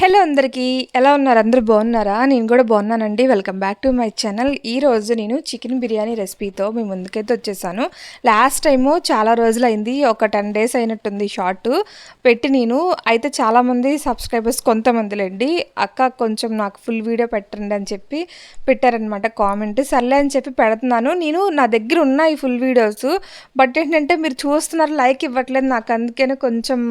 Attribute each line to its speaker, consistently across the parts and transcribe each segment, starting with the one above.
Speaker 1: Hello అందరికీ ఎలా ఉన్నారు? అందరూ బాగున్నారా? నేను కూడా బాగున్నానండి. Welcome back to my channel ఈ రోజు నేను చికెన్ బిర్యానీ రెసిపీతో మీ ముందుకైతే వచ్చేసాను. లాస్ట్ టైము చాలా రోజులైంది. ఒక టెన్ డేస్ అయినట్టుంది షార్ట్ పెట్టి నేను అయితే చాలామంది సబ్స్క్రైబర్స్ కొంతమందిలేండి. అక్క కొంచెం నాకు ఫుల్ వీడియో పెట్టండి అని చెప్పి పెట్టారనమాట కామెంట్ సర్లే అని చెప్పి పెడుతున్నాను. నేను నా దగ్గర ఉన్నాయి ఫుల్ వీడియోస్ బట్ ఏంటంటే మీరు చూస్తున్నారు లైక్ ఇవ్వట్లేదు. నాకు అందుకనే కొంచెం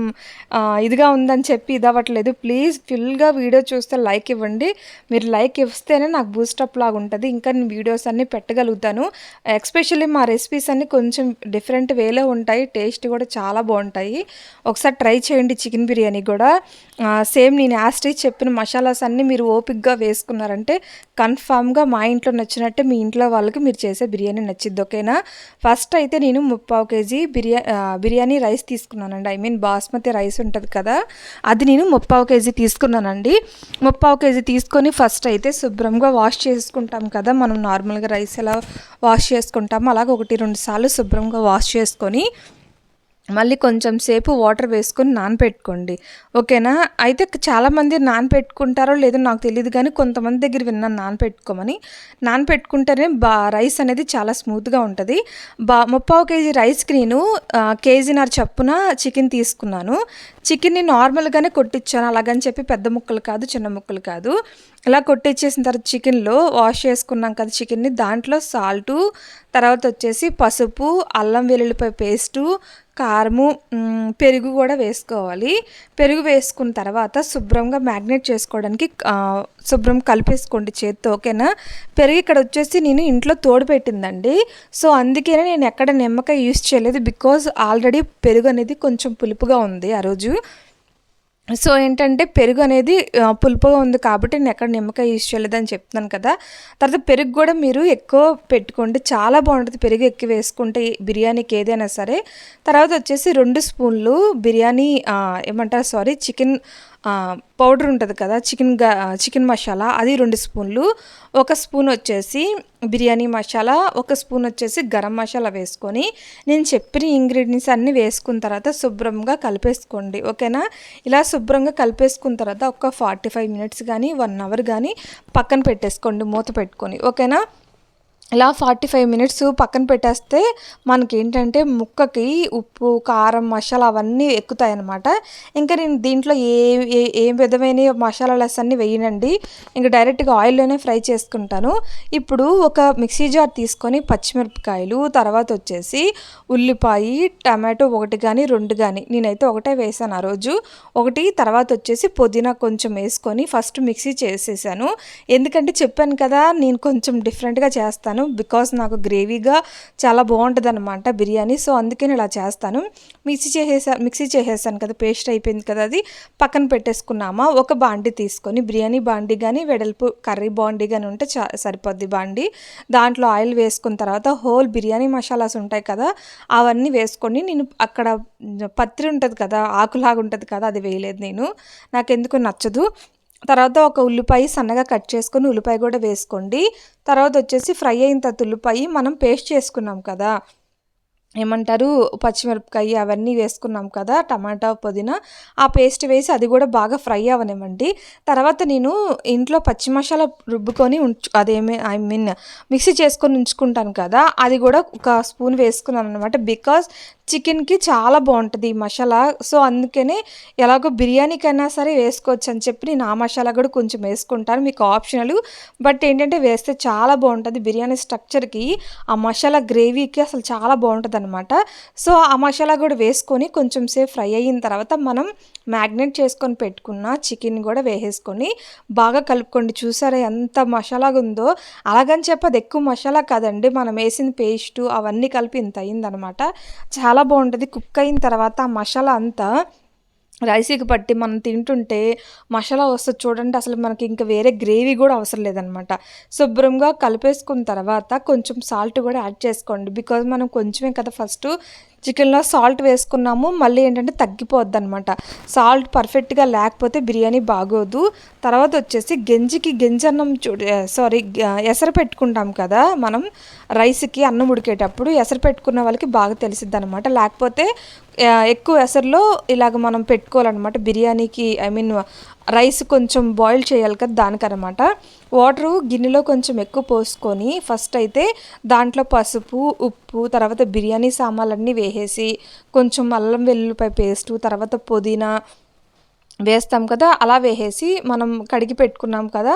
Speaker 1: ఇదిగా ఉందని చెప్పి ఇది అవ్వట్లేదు. ప్లీజ్ ఫుల్గా వీడియో చూస్తే లైక్ ఇవ్వండి. మీరు లైక్ ఇస్తేనే నాకు బూస్టప్ లాగా ఉంటుంది. ఇంకా నేను వీడియోస్ అన్నీ పెట్టగలుగుతాను. ఎస్పెషల్లీ మా రెసిపీస్ అన్నీ కొంచెం డిఫరెంట్ వేలో ఉంటాయి. టేస్ట్ కూడా చాలా బాగుంటాయి. ఒకసారి ట్రై చేయండి చికెన్ బిర్యానీ కూడా. సేమ్ నేను యాస్టేజ్ చెప్పిన మసాలాస్ అన్నీ మీరు ఓపిక్గా వేసుకున్నారంటే కన్ఫామ్గా మా ఇంట్లో నచ్చినట్టే మీ ఇంట్లో వాళ్ళకి మీరు చేసే బిర్యానీ నచ్చిద్ది. ఓకేనా? ఫస్ట్ అయితే నేను ముప్పావు కేజీ బిర్యా బిర్యానీ రైస్ తీసుకున్నానండి. ఐ మీన్ బాస్మతి రైస్ ఉంటుంది కదా. అది నేను ముప్పావు కేజీ తీసుకున్నానండి. ముప్పావు కేజీ తీసుకొని ఫస్ట్ అయితే శుభ్రంగా వాష్ చేసుకుంటాం కదా. మనం నార్మల్గా రైస్ ఎలా వాష్ చేసుకుంటామో అలాగే ఒకటి రెండు సార్లు శుభ్రంగా వాష్ చేసుకొని మళ్ళీ కొంచెం సేపు వాటర్ వేసుకొని నానపెట్టుకోండి. ఓకేనా? అయితే చాలామంది నానపెట్టుకుంటారో లేదో నాకు తెలియదు కానీ కొంతమంది దగ్గర విన్నాను నానపెట్టుకోమని. నానపెట్టుకుంటేనే బా రైస్ అనేది చాలా స్మూత్గా ఉంటుంది. బా ముప్పావు కేజీ రైస్కి నేను ఆ, కేజీన్నర చప్పున చికెన్ తీసుకున్నాను. చికెన్ని నార్మల్గానే కొట్టించాను అలాగని చెప్పి పెద్ద ముక్కలు కాదు చిన్న ముక్కలు కాదు. ఇలా కొట్టించేసిన తర్వాత చికెన్లో వాష్ చేసుకున్నాం కదా చికెన్ని. దాంట్లో సాల్టు తర్వాత వచ్చేసి పసుపు అల్లం వెల్లుల్లిపాయ పేస్టు కారము పెరుగు కూడా వేసుకోవాలి. పెరుగు వేసుకున్న తర్వాత శుభ్రంగా మ్యాగ్నేట్ చేసుకోవడానికి శుభ్రం కలిపేసుకోండి చేత్తో ఓకేనా? పెరుగు ఇక్కడ వచ్చేసి నేను ఇంట్లో తోడు పెట్టిందండి. సో అందుకనే నేను ఎక్కడ నిమ్మకాయ యూస్ చేయలేదు. బికాజ్ ఆల్రెడీ పెరుగు అనేది కొంచెం పులుపుగా ఉంది ఆ రోజు. సో ఏంటంటే పెరుగు అనేది పులుపుగా ఉంది కాబట్టి నేను ఎక్కడ నిమ్మకాయ యూజ్ చేయలేదని చెప్తున్నాను కదా. తర్వాత పెరుగు కూడా మీరు ఎక్కువ పెట్టుకోండి. చాలా బాగుంటుంది పెరుగు ఎక్కువ వేసుకుంటే బిర్యానీకి ఏదైనా సరే. తర్వాత వచ్చేసి రెండు స్పూన్లు బిర్యానీ ఏమంటారు సారీ చికెన్ పౌడర్ ఉంటుంది కదా చికెన్గా చికెన్ మసాలా అది రెండు స్పూన్లు. ఒక స్పూన్ వచ్చేసి బిర్యానీ మసాలా ఒక స్పూన్ వచ్చేసి గరం మసాలా వేసుకొని నేను చెప్పిన ఇంగ్రీడియంట్స్ అన్నీ వేసుకున్న తర్వాత శుభ్రంగా కలిపేసుకోండి ఓకేనా? ఇలా శుభ్రంగా కలిపేసుకున్న తర్వాత ఒక ఫార్టీ ఫైవ్ మినిట్స్ కానీ వన్ అవర్ కానీ పక్కన పెట్టేసుకోండి మూత పెట్టుకొని ఓకేనా? ఇలా ఫార్టీ ఫైవ్ మినిట్స్ పక్కన పెట్టేస్తే మనకి ఏంటంటే ముక్కకి ఉప్పు కారం మసాలా అవన్నీ ఎక్కుతాయి అన్నమాట ఇంకా నేను దీంట్లో ఏ ఏ ఏ విధమైన లెస్ అన్నీ వేయనండి. ఇంకా డైరెక్ట్గా ఆయిల్లోనే ఫ్రై చేసుకుంటాను. ఇప్పుడు ఒక మిక్సీ జార్ తీసుకొని పచ్చిమిరపకాయలు తర్వాత వచ్చేసి ఉల్లిపాయ టమాటో ఒకటి కానీ రెండు కానీ నేనైతే ఒకటే వేసాను ఆ రోజు. ఒకటి తర్వాత వచ్చేసి పుదీనా కొంచెం వేసుకొని ఫస్ట్ మిక్సీ చేసేసాను. ఎందుకంటే చెప్పాను కదా నేను కొంచెం డిఫరెంట్గా చేస్తాను. బికాస్ నాకు గ్రేవీగా చాలా బాగుంటుంది అనమాట బిర్యానీ. సో అందుకే నేను ఇలా చేస్తాను. మిక్సీ చేసేసా మిక్సీ చేసేసాను కదా పేస్ట్ అయిపోయింది కదా అది పక్కన పెట్టేసుకున్నామా ఒక బాండి తీసుకొని బిర్యానీ బాండి కానీ వెడల్పు కర్రీ బాండి కానీ ఉంటే చా సరిపోద్ది బాండి. దాంట్లో ఆయిల్ వేసుకున్న తర్వాత హోల్ బిర్యానీ మసాలాస్ ఉంటాయి కదా అవన్నీ వేసుకొని నేను అక్కడ పత్రి ఉంటుంది కదా ఆకులాగా ఉంటుంది కదా అది వేయలేదు నేను. నాకు ఎందుకు నచ్చదు. తర్వాత ఒక ఉల్లిపాయ సన్నగా కట్ చేసుకొని ఉల్లిపాయ కూడా వేసుకోండి. తర్వాత వచ్చేసి ఫ్రై అయిన తర్వాత ఉల్లిపాయ మనం పేస్ట్ చేసుకున్నాం కదా. ఏమంటారు పచ్చిమిరపకాయ అవన్నీ వేసుకున్నాం కదా టమాటా పుదీనా ఆ పేస్ట్ వేసి అది కూడా బాగా ఫ్రై అవ్వనివ్వండి తర్వాత నేను ఇంట్లో పచ్చి మసాలా రుబ్బుకొని ఉంచు అదేమి ఐ మీన్ మిక్సీ చేసుకొని ఉంచుకుంటాను కదా అది కూడా ఒక స్పూన్ వేసుకున్నాను అనమాట బికాస్ చికెన్కి చాలా బాగుంటుంది ఈ మసాలా. సో అందుకనే ఎలాగో బిర్యానీకైనా సరే వేసుకోవచ్చు అని చెప్పి నేను ఆ మసాలా కూడా కొంచెం వేసుకుంటాను. మీకు ఆప్షనల్ బట్ ఏంటంటే వేస్తే చాలా బాగుంటుంది బిర్యానీ స్ట్రక్చర్కి. ఆ మసాలా గ్రేవీకి అసలు చాలా బాగుంటుంది అనమాట సో ఆ మసాలా కూడా వేసుకొని కొంచెం సేపు ఫ్రై అయిన తర్వాత మనం మ్యాగ్నెట్ చేసుకొని పెట్టుకున్న చికెన్ కూడా వేసేసుకొని బాగా కలుపుకోండి. చూసారా ఎంత మసాలాగా ఉందో. అలాగని చెప్పి అది ఎక్కువ మసాలా కాదండి. మనం వేసిన పేస్టు అవన్నీ కలిపి ఇంత అయిందనమాట చాలా బాగుంటుంది. కుక్ అయిన తర్వాత ఆ మసాలా అంతా రైస్కి పట్టి మనం తింటుంటే మసాలా వస్తుంది చూడండి అసలు మనకి ఇంకా వేరే గ్రేవీ కూడా అవసరం లేదనమాట. శుభ్రంగా కలిపేసుకున్న తర్వాత కొంచెం సాల్ట్ కూడా యాడ్ చేసుకోండి. బికాజ్ మనం కొంచెమే కదా ఫస్ట్ చికెన్లో సాల్ట్ వేసుకున్నాము. మళ్ళీ ఏంటంటే తగ్గిపోద్ది అనమాట సాల్ట్ పర్ఫెక్ట్గా లేకపోతే బిర్యానీ బాగోదు. తర్వాత వచ్చేసి గంజికి గంజన్నం చూడ సారీ ఎసరు పెట్టుకుంటాం కదా మనం. రైస్కి అన్నం ఉడికేటప్పుడు ఎసరు పెట్టుకున్న వాళ్ళకి బాగా తెలిసిద్ది అనమాట లేకపోతే ఎక్కువ ఎసరులో ఇలాగ మనం పెట్టుకోవాలన్నమాట. బిర్యానీకి ఐ మీన్ రైస్ కొంచెం బాయిల్ చేయాలి కదా దానికనమాట వాటరు గిన్నెలో కొంచెం ఎక్కువ పోసుకొని ఫస్ట్ అయితే దాంట్లో పసుపు ఉప్పు తర్వాత బిర్యానీ సామాన్లన్నీ వేసేసి కొంచెం అల్లం వెల్లుల్లిపాయ పేస్టు తర్వాత పుదీనా వేస్తాం కదా అలా వేసేసి మనం కడిగి పెట్టుకున్నాం కదా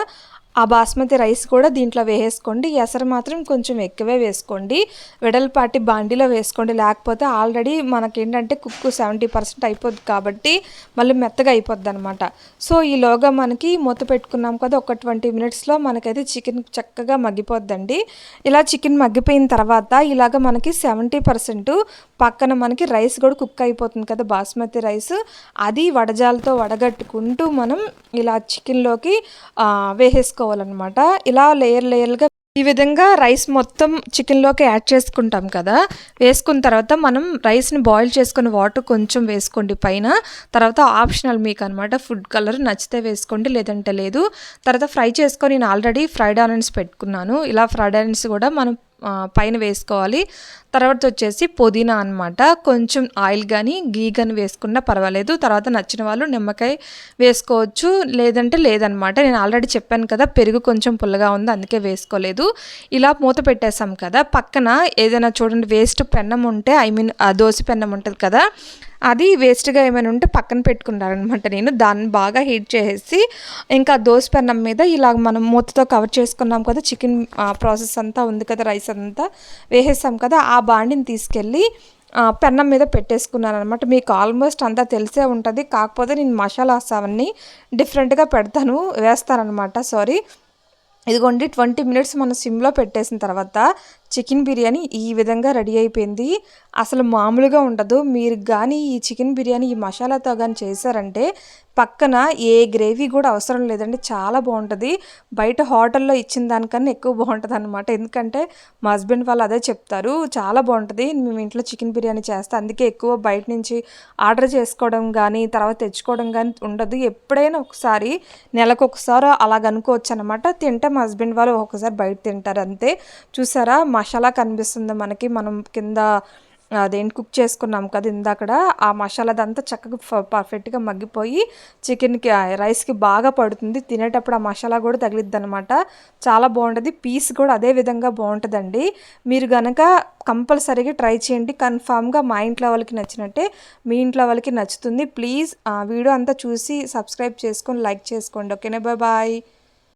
Speaker 1: ఆ బాస్మతి రైస్ కూడా దీంట్లో వేసేసుకోండి. ఎసరు మాత్రం కొంచెం ఎక్కువే వేసుకోండి. వెడల్పాటి బాండిలో వేసుకోండి. లేకపోతే ఆల్రెడీ మనకేంటంటే కుక్కు సెవెంటీ పర్సెంట్ అయిపోద్ది కాబట్టి మళ్ళీ మెత్తగా అయిపోద్ది అనమాట సో ఈలోగా మనకి మూత పెట్టుకున్నాం కదా ఒక ట్వంటీ మినిట్స్లో మనకైతే చికెన్ చక్కగా మగ్గిపోద్దండి. ఇలా చికెన్ మగ్గిపోయిన తర్వాత ఇలాగ మనకి సెవెంటీ పర్సెంట్ పక్కన మనకి రైస్ కూడా కుక్ అయిపోతుంది కదా బాస్మతి రైస్. అది వడజాలతో వడగట్టుకుంటూ మనం ఇలా చికెన్లోకి వేసేసుకోవాలన్నమాట ఇలా లేయర్ లేయర్గా ఈ విధంగా రైస్ మొత్తం చికెన్లోకి యాడ్ చేసుకుంటాం కదా. వేసుకున్న తర్వాత మనం రైస్ని బాయిల్ చేసుకుని వాటర్ కొంచెం వేసుకోండి పైన. తర్వాత ఆప్షనల్ మీకు అనమాట ఫుడ్ కలర్ నచ్చితే వేసుకోండి లేదంటే లేదు. తర్వాత ఫ్రై చేసుకొని నేను ఆల్రెడీ ఫ్రైడ్ ఆనియన్స్ పెట్టుకున్నాను. ఇలా ఫ్రైడ్ ఆనియన్స్ కూడా మనం పైన వేసుకోవాలి. తర్వాత వచ్చేసి పుదీనా అనమాట కొంచెం ఆయిల్ కానీ గీ కానీ వేసుకున్నా పర్వాలేదు. తర్వాత నచ్చిన వాళ్ళు నిమ్మకాయ వేసుకోవచ్చు. లేదంటే లేదనమాట నేను ఆల్రెడీ చెప్పాను కదా పెరుగు కొంచెం పుల్లగా ఉంది అందుకే వేసుకోలేదు. ఇలా మూత పెట్టేసాం కదా పక్కన ఏదైనా చూడండి వేస్ట్ పెన్నం ఉంటే ఐ మీన్ దోశ పెన్నం ఉంటుంది కదా అది వేస్ట్గా ఏమైనా ఉంటే పక్కన పెట్టుకున్నారనమాట నేను. దాన్ని బాగా హీట్ చేసేసి ఇంకా దోశ పెన్నం మీద ఇలా మనం మూతతో కవర్ చేసుకున్నాం కదా చికెన్ ప్రాసెస్ అంతా ఉంది కదా రైస్ అంతా వేసేసాం కదా ఆ బాండిని తీసుకెళ్ళి పెన్నం మీద పెట్టేసుకున్నాను అనమాట మీకు ఆల్మోస్ట్ అంతా తెలిసే ఉంటుంది. కాకపోతే నేను మసాలాస్ అవన్నీ డిఫరెంట్గా పెడతాను వేస్తానమాట సారీ. ఇదిగోండి ట్వంటీ మినిట్స్ మనం సిమ్లో పెట్టేసిన తర్వాత చికెన్ బిర్యానీ ఈ విధంగా రెడీ అయిపోయింది. అసలు మామూలుగా ఉండదు. మీరు కానీ ఈ చికెన్ బిర్యానీ ఈ మసాలాతో కానీ చేశారంటే పక్కన ఏ గ్రేవీ కూడా అవసరం లేదండి. చాలా బాగుంటుంది. బయట హోటల్లో ఇచ్చిన దానికన్నా ఎక్కువ బాగుంటుంది అనమాట ఎందుకంటే మా హస్బెండ్ వాళ్ళు అదే చెప్తారు. చాలా బాగుంటుంది. మేము ఇంట్లో చికెన్ బిర్యానీ చేస్తాం. అందుకే ఎక్కువ బయట నుంచి ఆర్డర్ చేసుకోవడం కానీ తర్వాత తెచ్చుకోవడం కానీ ఉండదు. ఎప్పుడైనా ఒకసారి నెలకు ఒకసారి అలాగ అనుకోవచ్చు అనమాట తింటే మా హస్బెండ్ వాళ్ళు ఒక్కొక్కసారి బయట తింటారు అంతే. చూసారా? మసాలా కనిపిస్తుంది మనకి. మనం కింద అదేంటి కుక్ చేసుకున్నాం కదా ఇందాకడ ఆ మసాలాదంతా చక్కగా పర్ఫెక్ట్గా మగ్గిపోయి చికెన్కి రైస్కి బాగా పడుతుంది. తినేటప్పుడు ఆ మసాలా కూడా తగిలిద్ది అనమాట చాలా బాగుంటుంది. పీస్ కూడా అదే విధంగా బాగుంటుందండి. మీరు గనక కంపల్సరీగా ట్రై చేయండి. కన్ఫామ్గా మా ఇంట్లో వాళ్ళకి నచ్చినట్టే మీ ఇంట్లో వాళ్ళకి నచ్చుతుంది. ప్లీజ్ ఆ వీడియో అంతా చూసి సబ్స్క్రైబ్ చేసుకొని లైక్ చేసుకోండి. ఓకేనా? Bye bye.